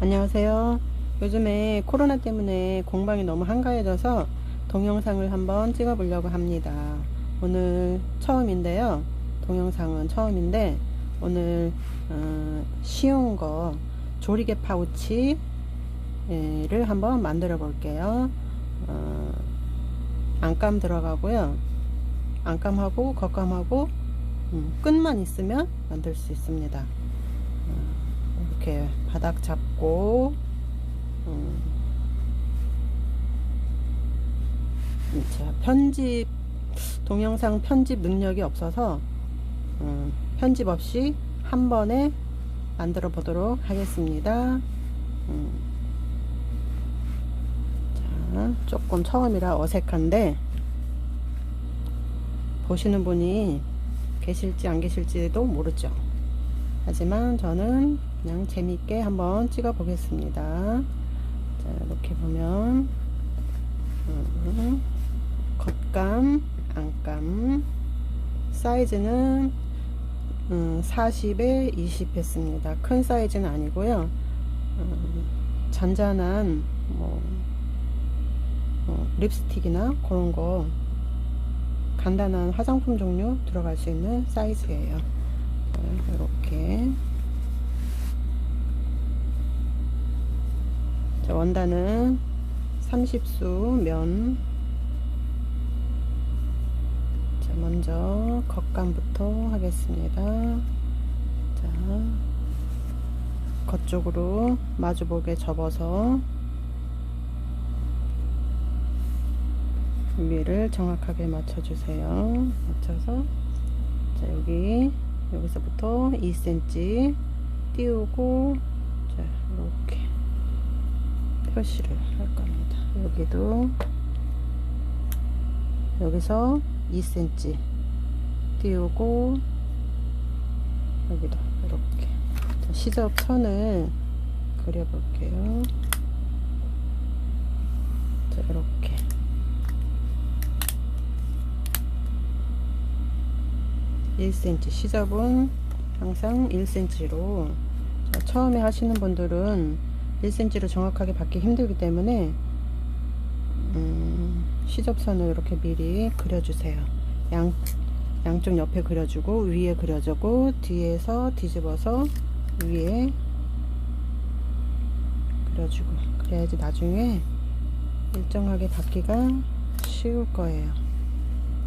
안녕하세요. 요즘에 코로나 때문에 공방이 너무 한가해져서 동영상을 한번 찍어 보려고 합니다. 오늘 처음인데요. 동영상은 처음인데 오늘 어, 쉬운 거 조리개 파우치를 한번 만들어 볼게요. 어, 안감 들어가고요. 안감하고 겉감하고 음, 끈만 있으면 만들 수 있습니다. 어, 이렇게 바닥 잡고 음, 제가 편집 동영상 편집 능력이 없어서 음, 편집 없이 한 번에 만들어 보도록 하겠습니다. 음, 자, 조금 처음이라 어색한데 보시는 분이 계실지 안 계실지도 모르죠. 하지만 저는 그냥 재밌게 한번 찍어 보겠습니다. 자, 이렇게 보면 음, 겉감, 안감 사이즈는 음, 40에 20 했습니다. 큰 사이즈는 아니고요. 음, 잔잔한 뭐 어, 립스틱이나 그런 거 간단한 화장품 종류 들어갈 수 있는 사이즈예요. 이렇게 원단은 30수 면 자, 먼저 겉감부터 하겠습니다. 자, 겉쪽으로 마주보게 접어서 위를 정확하게 맞춰주세요. 맞춰서 자 여기 여기서부터 2cm 띄우고 자 이렇게 표시를 할 겁니다. 여기도 여기서 2cm 띄우고 여기도 이렇게 자, 시접 선을 그려볼게요. 자 이렇게 일 c m 시접은 항상 1cm로 처음에 하시는 분들은 1cm로 정확하게 받기 힘들기 때문에 음, 시접선을 이렇게 미리 그려주세요. 양, 양쪽 옆에 그려주고 위에 그려주고 뒤에서 뒤집어서 위에 그려주고 그래야지 나중에 일정하게 받기가 쉬울 거예요.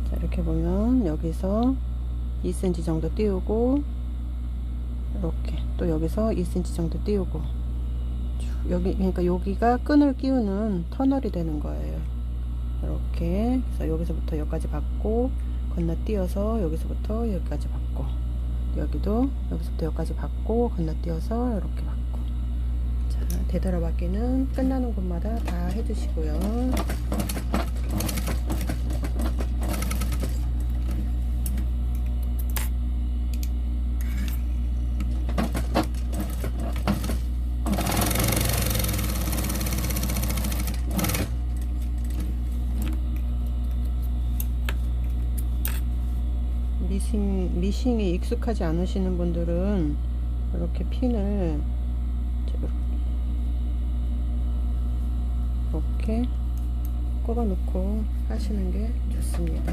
자, 이렇게 보면 여기서 2cm 정도 띄우고 이렇게 또 여기서 2cm 정도 띄우고 여기 그러니까 여기가 끈을 끼우는 터널이 되는 거예요. 이렇게 그래서 여기서부터 여기까지 받고 건너뛰어서 여기서부터 여기까지 받고 여기도 여기서부터 여기까지 받고 건너뛰어서 이렇게 받고 자 되돌아 받기는 끝나는 곳마다 다 해주시고요. 미싱, 미싱이 익숙하지 않으시는 분들은 이렇게 핀을 이렇게 꼽아 놓고 하시는 게 좋습니다.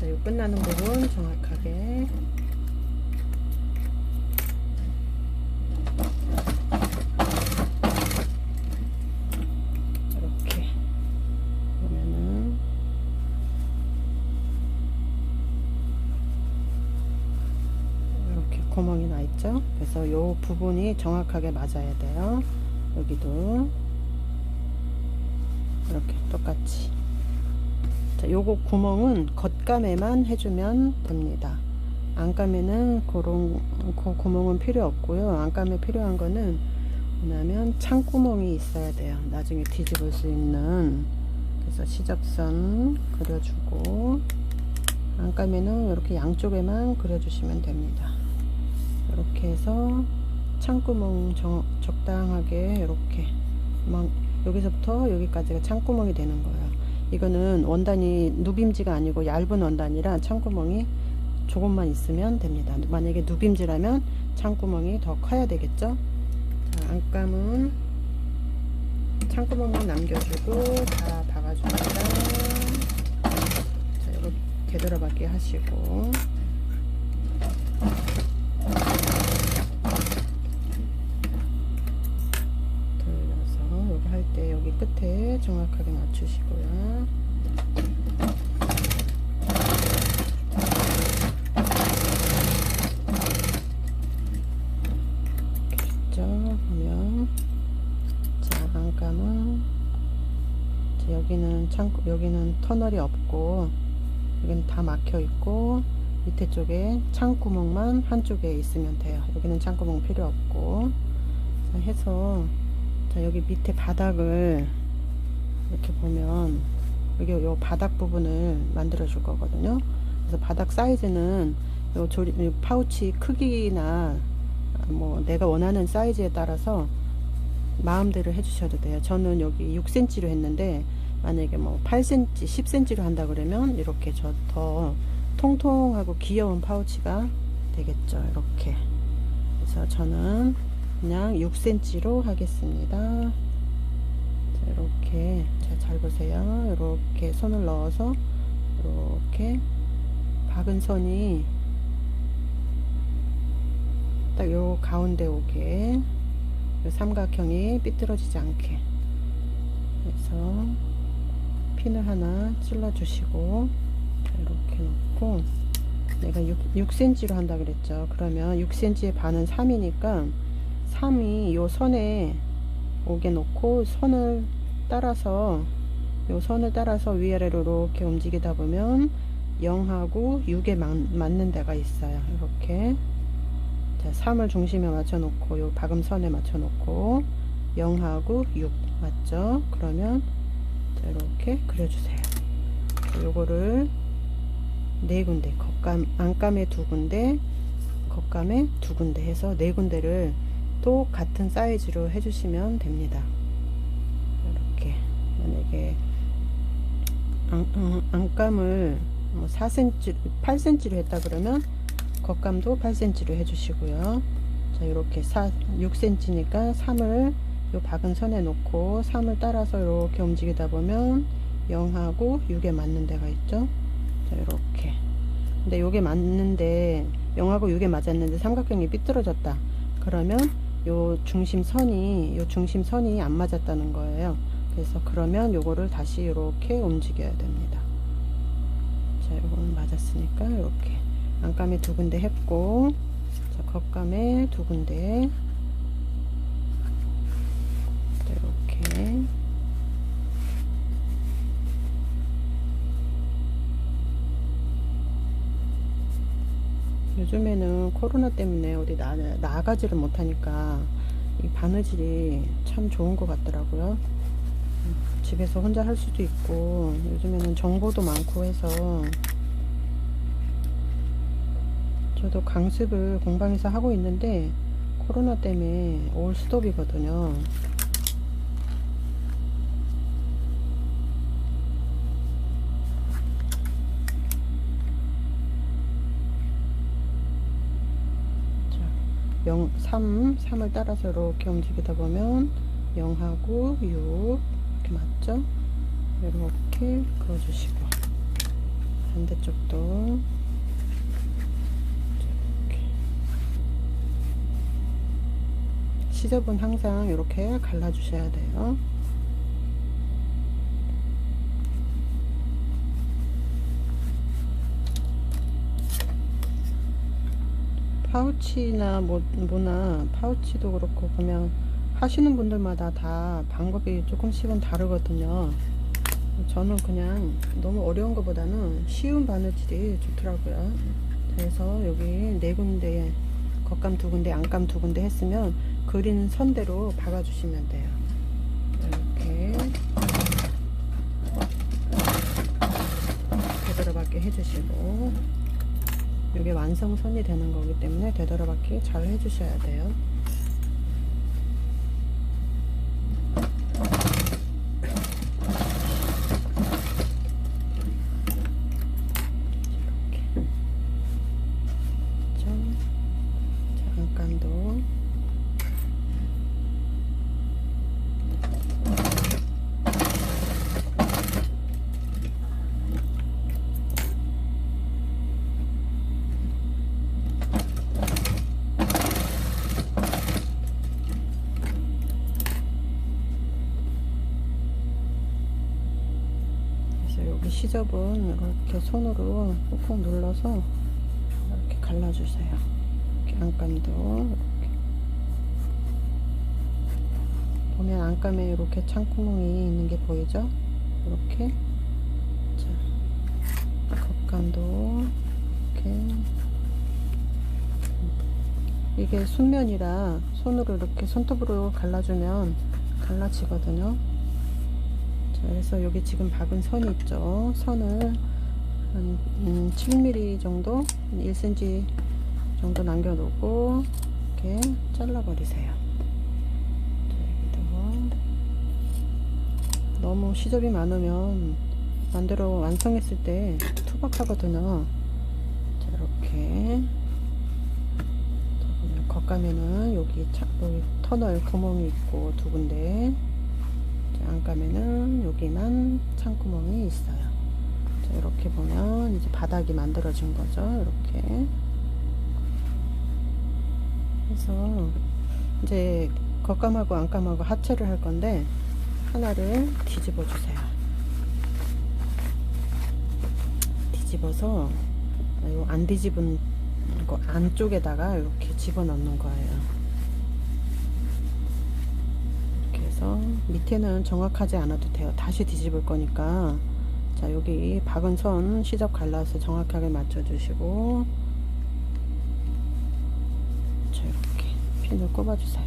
자, 이 끝나는 부분 정확하게 부분이 정확하게 맞아야 돼요. 여기도. 이렇게 똑같이. 자 요거 구멍은 겉감에만 해주면 됩니다. 안감에는 그런 그 구멍은 필요 없고요. 안감에 필요한 거는 뭐냐면 창구멍이 있어야 돼요. 나중에 뒤집을 수 있는. 그래서 시접선 그려주고 안감에는 이렇게 양쪽에만 그려주시면 됩니다. 이렇게 해서 창구멍 정, 적당하게 이렇게 막 여기서부터 여기까지가 창구멍이 되는 거예요. 이거는 원단이 누빔지가 아니고 얇은 원단이라 창구멍이 조금만 있으면 됩니다. 만약에 누빔지라면 창구멍이 더 커야 되겠죠. 자, 안감은 창구멍만 남겨주고 다 박아줍니다. 자, 이거 되돌아받기 하시고 돌려서 여기 할 때 여기 끝에 정확하게 맞추시고요. 됐죠? 보면 자 안감은 자, 여기는 창고 여기는 터널이 없고 여기는 다 막혀 있고 밑에 쪽에 창구멍만 한쪽에 있으면 돼요. 여기는 창구멍 필요 없고 자, 해서 자 여기 밑에 바닥을 이렇게 보면 여기 요 바닥 부분을 만들어 줄 거거든요. 그래서 바닥 사이즈는 요 조리 요 파우치 크기나 뭐 내가 원하는 사이즈에 따라서 마음대로 해주셔도 돼요. 저는 여기 6cm로 했는데 만약에 뭐 8cm, 10cm로 한다 그러면 이렇게 저 더 통통하고 귀여운 파우치가 되겠죠. 이렇게. 그래서 저는 그냥 6cm로 하겠습니다. 자, 이렇게 자, 잘 보세요. 이렇게 손을 넣어서 이렇게 박은 선이 딱 요 가운데 오게 요 삼각형이 삐뚤어지지 않게 그래서 핀을 하나 찔러 주시고 이렇게 놓고 내가 6, 6cm로 한다 그랬죠 그러면 6cm의 반은 3이니까 3이 요 선에 오게 놓고 선을 따라서 요 선을 따라서 위아래로 이렇게 움직이다 보면 0하고 6에 맞, 맞는 데가 있어요 이렇게 자, 3을 중심에 맞춰 놓고 요 박음선에 맞춰 놓고 0하고 6 맞죠? 그러면 자, 이렇게 그려주세요. 자, 요거를 네 군데 겉감 안감에 두 군데 겉감에 두 군데 해서 네 군데를 또 같은 사이즈로 해주시면 됩니다. 이렇게 만약에 안, 뭐 4cm, 8cm로 했다 그러면 겉감도 8cm로 해주시고요. 자, 이렇게 4, 6cm니까 3을 요 박은 선에 놓고 3을 따라서 이렇게 움직이다 보면 0하고 6에 맞는 데가 있죠. 자, 이렇게. 근데 요게 맞는데 0하고 6에 맞았는데 삼각형이 삐뚤어졌다. 그러면 요 중심선이 요 중심선이 안 맞았다는 거예요. 그래서 그러면 요거를 다시 이렇게 움직여야 됩니다. 자, 요거는 맞았으니까 이렇게 안감에 두 군데 했고 자, 겉감에 두 군데 자, 이렇게 요즘에는 코로나 때문에 어디 나, 나가지를 못하니까 이 바느질이 참 좋은 것 같더라고요. 집에서 혼자 할 수도 있고 요즘에는 정보도 많고 해서 저도 강습을 공방에서 하고 있는데 코로나 때문에 올 스톱이거든요. 자, 0, 3, 3을 따라서 이렇게 움직이다 보면 0하고 6 이렇게 맞죠? 이렇게 그어주시고 반대쪽도 시접은 항상 이렇게 갈라주셔야 돼요. 파우치나 뭐, 뭐나 파우치도 그렇고 보면 하시는 분들마다 다 방법이 조금씩은 다르거든요. 저는 그냥 너무 어려운 것보다는 쉬운 바느질이 좋더라고요. 그래서 여기 네 군데 겉감 두 군데 안감 두 군데 했으면 그린 선대로 박아주시면 돼요. 이렇게 되돌아받게 해주시고 이게 완성선이 되는 거기 때문에 되돌아받기 잘 해주셔야 돼요. 시접은 이렇게 손으로 꾹꾹 눌러서 이렇게 갈라주세요. 이렇게 안감도 이렇게 보면 안감에 이렇게 창구멍이 있는 게 보이죠? 이렇게 자 겉감도 이렇게 이게 순면이라 손으로 이렇게 손톱으로 갈라주면 갈라지거든요. 자, 그래서 여기 지금 박은 선이 있죠. 선을 한 음, 7mm 정도, 1cm 정도 남겨놓고 이렇게 잘라버리세요. 너무 시접이 많으면 만들어 완성했을 때 투박하거든요. 자, 이렇게 겉감에는 여기, 차, 여기 터널 구멍이 있고 두 군데 자, 안감에는 여기만 창구멍이 있어요. 자, 이렇게 보면 이제 바닥이 만들어진 거죠. 이렇게 그래서 이제 겉감하고 안감하고 합체를 할 건데 하나를 뒤집어 주세요. 뒤집어서 요안 뒤집은 거 안쪽에다가 이렇게 집어 넣는 거예요. 이렇게 해서 밑에는 정확하지 않아도 돼요. 다시 뒤집을 거니까 자 여기 박은 선 시접 갈라서 정확하게 맞춰 주시고 자 이렇게 핀을 꼽아 주세요.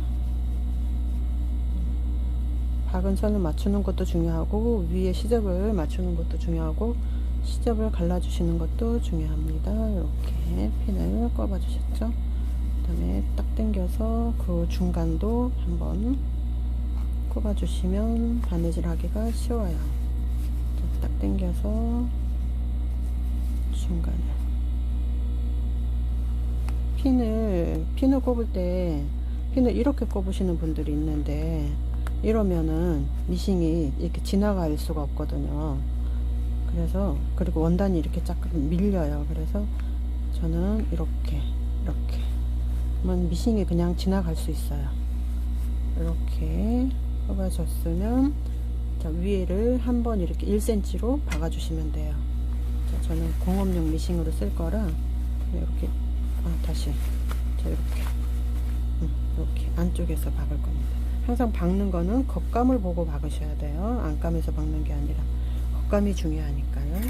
박은 선을 맞추는 것도 중요하고 위에 시접을 맞추는 것도 중요하고 시접을 갈라주시는 것도 중요합니다. 이렇게 핀을 꼽아 주셨죠? 그 다음에 딱 당겨서 그 중간도 한번 꼽아 주시면 바느질 하기가 쉬워요. 자, 딱 당겨서 중간에 핀을 핀을 꼽을 때 핀을 이렇게 꼽으시는 분들이 있는데 이러면은 미싱이 이렇게 지나갈 수가 없거든요. 그래서 그리고 원단이 이렇게 쫙 밀려요. 그래서 저는 이렇게 이렇게 그러면 미싱이 그냥 지나갈 수 있어요. 이렇게 뽑아줬으면 자, 위에를 한번 이렇게 1cm로 박아주시면 돼요. 자, 저는 공업용 미싱으로 쓸 거라 이렇게 아, 다시 자 이렇게 음, 이렇게 안쪽에서 박을 겁니다. 항상 박는 거는 겉감을 보고 박으셔야 돼요. 안감에서 박는 게 아니라 겉감이 중요하니까요.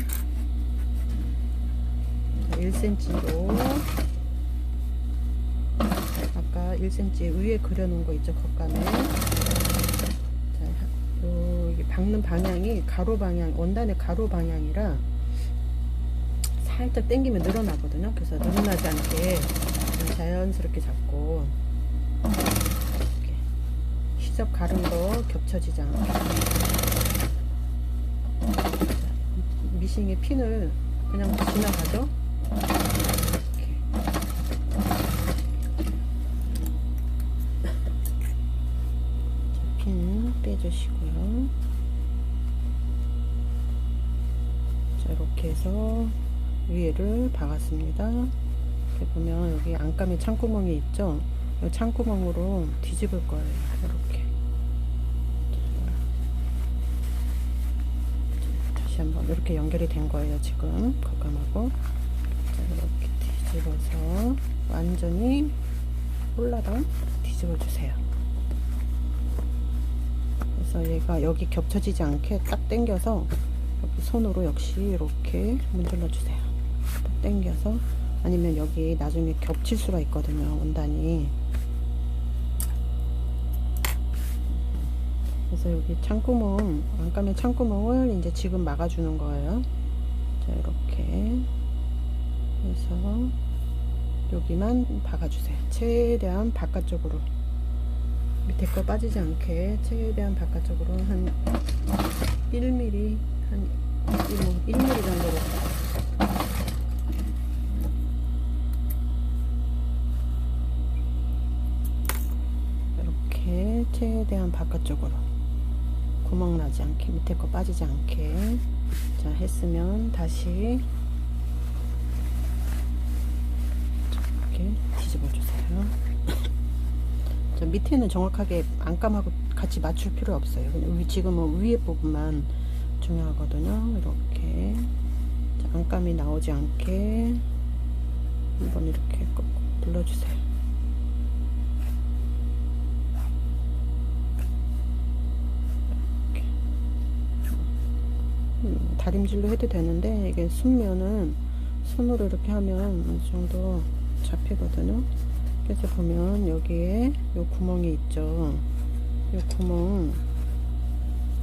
자, 1cm로 아까 1cm 위에 그려놓은 거 있죠 겉감에 박는 방향이 가로 방향 원단의 가로 방향이라 살짝 당기면 늘어나거든요. 그래서 늘어나지 않게 자연스럽게 잡고 이렇게 시접 거 겹쳐지지 않게. 자, 미싱의 핀을 그냥 지나가죠 이렇게 핀 빼주시고요. 자, 이렇게 해서 박았습니다. 이렇게 보면 여기 안감에 창구멍이 있죠? 이 창구멍으로 뒤집을 거예요. 이렇게. 자, 다시 한번 이렇게 연결이 된 거예요. 지금 겉감하고. 자, 이렇게 뒤집어서 완전히 홀라당 뒤집어 주세요. 그래서 얘가 여기 겹쳐지지 않게 딱 당겨서 손으로 역시 이렇게 문질러 주세요. 딱 당겨서 아니면 여기 나중에 겹칠 수가 있거든요. 원단이. 그래서 여기 창구멍, 안감의 창구멍을 이제 지금 막아주는 거예요. 자, 이렇게 해서 여기만 박아주세요. 최대한 바깥쪽으로. 밑에 거 빠지지 않게 최대한 바깥쪽으로 한 1mm 한 1, 1mm 정도로 최대한 바깥쪽으로 구멍 나지 않게 밑에 거 빠지지 않게 자 했으면 다시 이렇게 뒤집어 주세요. 자, 밑에는 정확하게 안감하고 같이 맞출 필요 없어요. 그냥 위, 지금은 위에 부분만 중요하거든요. 이렇게 자, 안감이 나오지 않게 한번 이렇게 꾹꾹 눌러주세요. 다림질로 해도 되는데 이게 순면은 손으로 이렇게 하면 어느 정도 잡히거든요. 그래서 보면 여기에 요 구멍이 있죠. 요 구멍,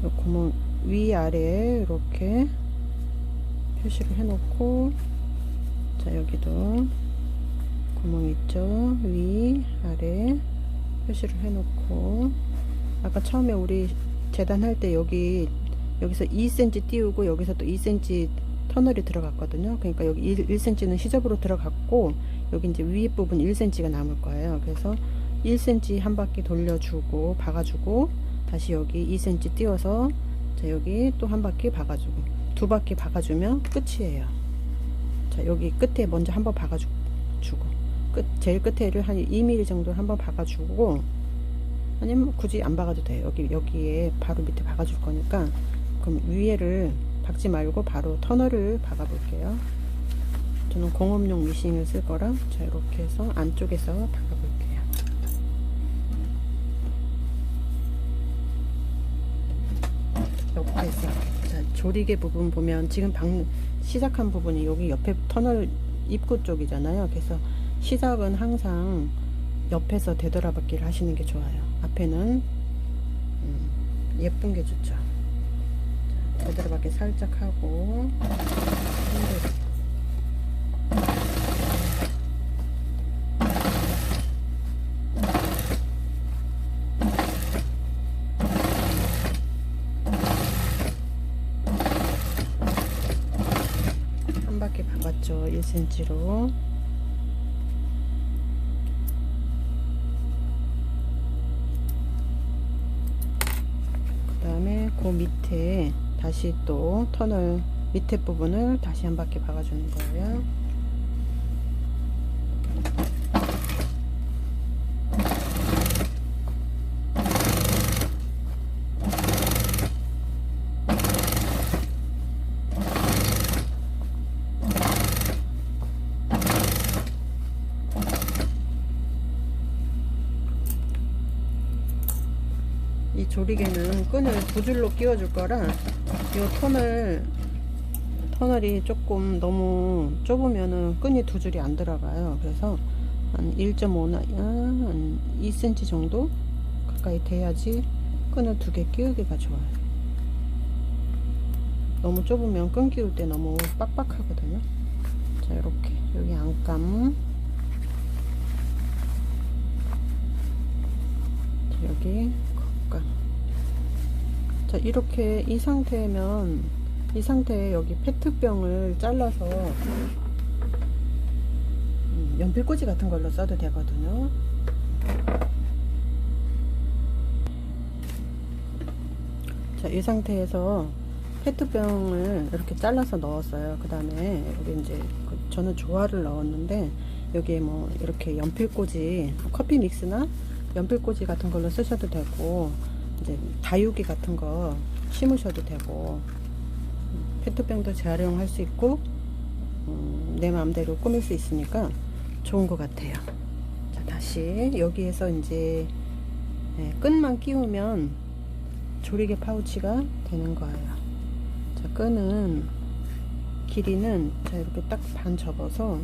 요 구멍 위아래 이렇게 표시를 해놓고 자 여기도 구멍 있죠. 위, 아래 표시를 해놓고 아까 처음에 우리 재단할 때 여기 여기서 2cm 띄우고 여기서 또 2cm 터널이 들어갔거든요. 그러니까 여기 1, 1cm는 시접으로 들어갔고 여기 이제 위 부분 1cm가 남을 거예요. 그래서 1cm 한 바퀴 돌려주고 박아주고 다시 여기 2cm 띄워서 자 여기 또 한 바퀴 박아주고 두 바퀴 박아주면 끝이에요. 자 여기 끝에 먼저 한번 박아주고 끝 제일 끝에를 한 2mm 정도 한번 박아주고 아니면 뭐 굳이 안 박아도 돼요. 여기 여기에 바로 밑에 박아줄 거니까 그럼 위에를 박지 말고 바로 터널을 박아 볼게요. 저는 공업용 미싱을 쓸 거라 자 이렇게 해서 안쪽에서 박아 볼게요. 옆에서 자 조리개 부분 보면 지금 박 시작한 부분이 여기 옆에 터널 입구 쪽이잖아요. 그래서 시작은 항상 옆에서 되돌아받기를 하시는 게 좋아요. 앞에는 음, 예쁜 게 좋죠. 자, 되돌아받기 살짝 하고 힘들게. 한 바퀴 박았죠 1cm로 그 다음에 그 밑에 다시 또 터널 밑에 부분을 다시 한 바퀴 박아주는 거예요. 이 조리개는 끈을 두 줄로 끼워줄 거라 이 터널 터널이 조금 너무 좁으면은 끈이 두 줄이 안 들어가요. 그래서 한 1.5나 한 2cm 정도 가까이 돼야지 끈을 두 개 끼우기가 좋아요. 너무 좁으면 끈 끼울 때 너무 빡빡하거든요. 자 이렇게 여기 안감 자, 여기 자 이렇게 이 상태면 이 상태에 여기 페트병을 잘라서 음, 연필꽂이 같은 걸로 써도 되거든요. 자이 상태에서 페트병을 이렇게 잘라서 넣었어요. 그 다음에 여기 이제 그 저는 조화를 넣었는데 여기에 뭐 이렇게 연필꽂이 커피 믹스나 연필꽂이 같은 걸로 쓰셔도 되고 이제 다육이 같은 거 심으셔도 되고 페트병도 재활용할 수 있고 음, 내 마음대로 꾸밀 수 있으니까 좋은 것 같아요. 자 다시 여기에서 이제 네, 끈만 끼우면 조리개 파우치가 되는 거예요. 자 끈은 길이는 자 이렇게 딱 반 접어서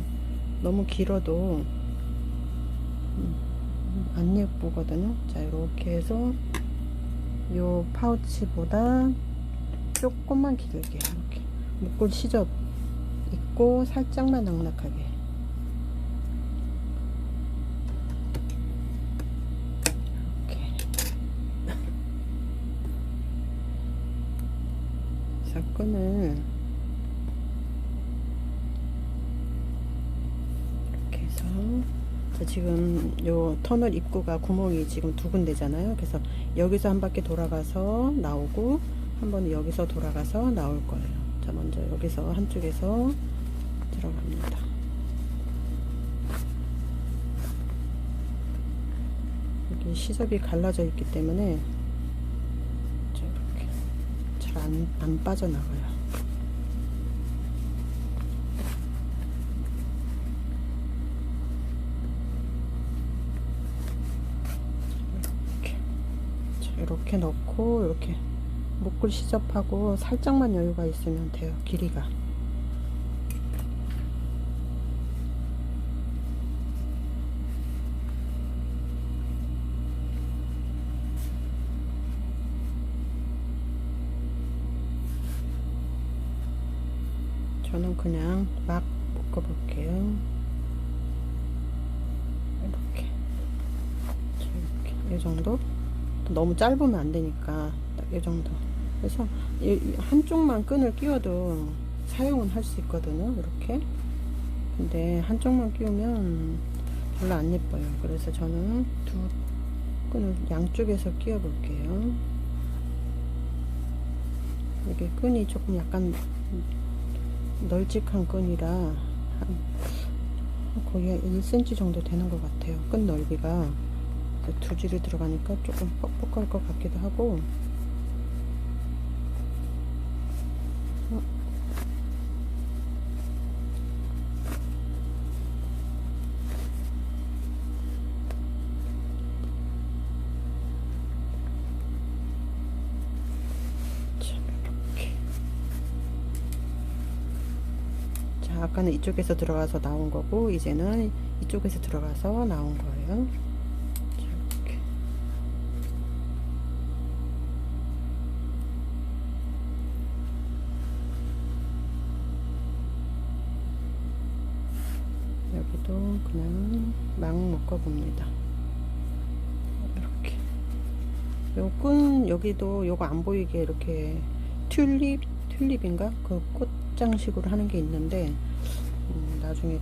너무 길어도 음, 안 예쁘거든요. 자 이렇게 해서 요 파우치보다 조금만 길게 이렇게 목골 시접 있고 살짝만 넉넉하게. 이렇게. 자 끈을 이렇게 해서 자, 지금 요 터널 입구가 구멍이 지금 두 군데잖아요. 그래서 여기서 한 바퀴 돌아가서 나오고 한 번 여기서 돌아가서 나올 거예요. 자, 먼저 여기서 한쪽에서 들어갑니다. 여기 시접이 갈라져 있기 때문에 자, 이렇게 잘 안 안 빠져나가요. 이렇게 넣고 이렇게 목을 시접하고 살짝만 여유가 있으면 돼요 길이가. 저는 그냥 막 묶어 볼게요. 이렇게. 자, 이렇게. 이 정도 너무 짧으면 안 되니까 딱 이 정도. 그래서 한쪽만 끈을 끼워도 사용은 할 수 있거든요 이렇게. 근데 한쪽만 끼우면 별로 안 예뻐요. 그래서 저는 두 끈을 양쪽에서 끼워 볼게요. 이게 끈이 조금 약간 널찍한 끈이라 한 거의 1cm 정도 되는 것 같아요 끈 넓이가 두 줄이 들어가니까 조금 뻑뻑할 것 같기도 하고 아까는 이쪽에서 들어가서 나온 거고 이제는 이쪽에서 들어가서 나온 거예요. 자, 이렇게. 여기도 그냥 막 묶어 봅니다. 이렇게. 요 끈 여기도 요거 안 보이게 이렇게 튤립 튤립인가 그 꽃장식으로 하는 게 있는데 음, 나중에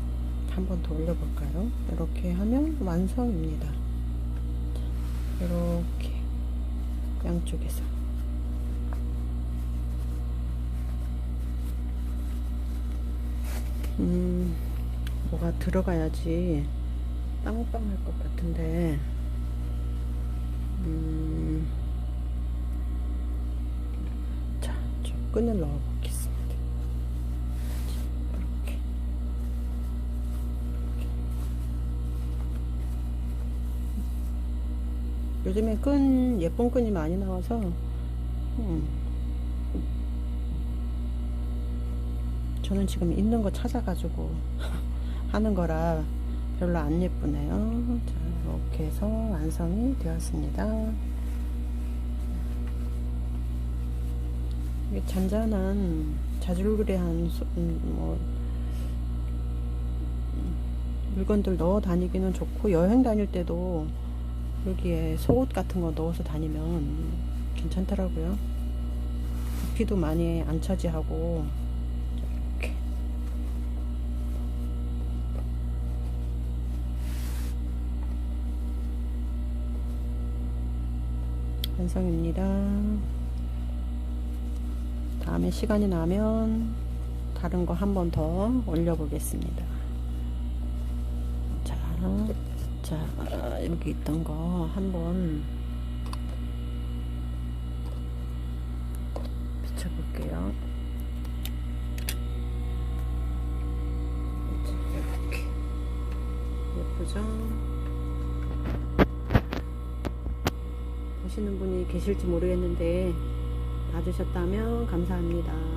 한 번 더 올려볼까요? 이렇게 하면 완성입니다. 자, 이렇게 양쪽에서 음, 뭐가 들어가야지 빵빵할 것 같은데. 음, 자, 좀 끈을 넣어 보겠습니다. 이렇게. 요즘에 끈 예쁜 끈이 많이 나와서 음, 저는 지금 있는 거 찾아가지고 하는 거라 별로 안 예쁘네요. 자, 이렇게 해서 완성이 되었습니다. 이게 잔잔한 자줄그레한 소- 음, 뭐 음, 물건들 넣어 다니기는 좋고 여행 다닐 때도 여기에 속옷 같은 거 넣어서 다니면 괜찮더라고요. 부피도 많이 안 차지하고 완성입니다. 다음에 시간이 나면 다른 거 한 번 더 올려보겠습니다. 자, 자 여기 있던 거 한번 비춰볼게요. 이렇게 예쁘죠? 보시는 분이 계실지 모르겠는데 봐주셨다면 감사합니다.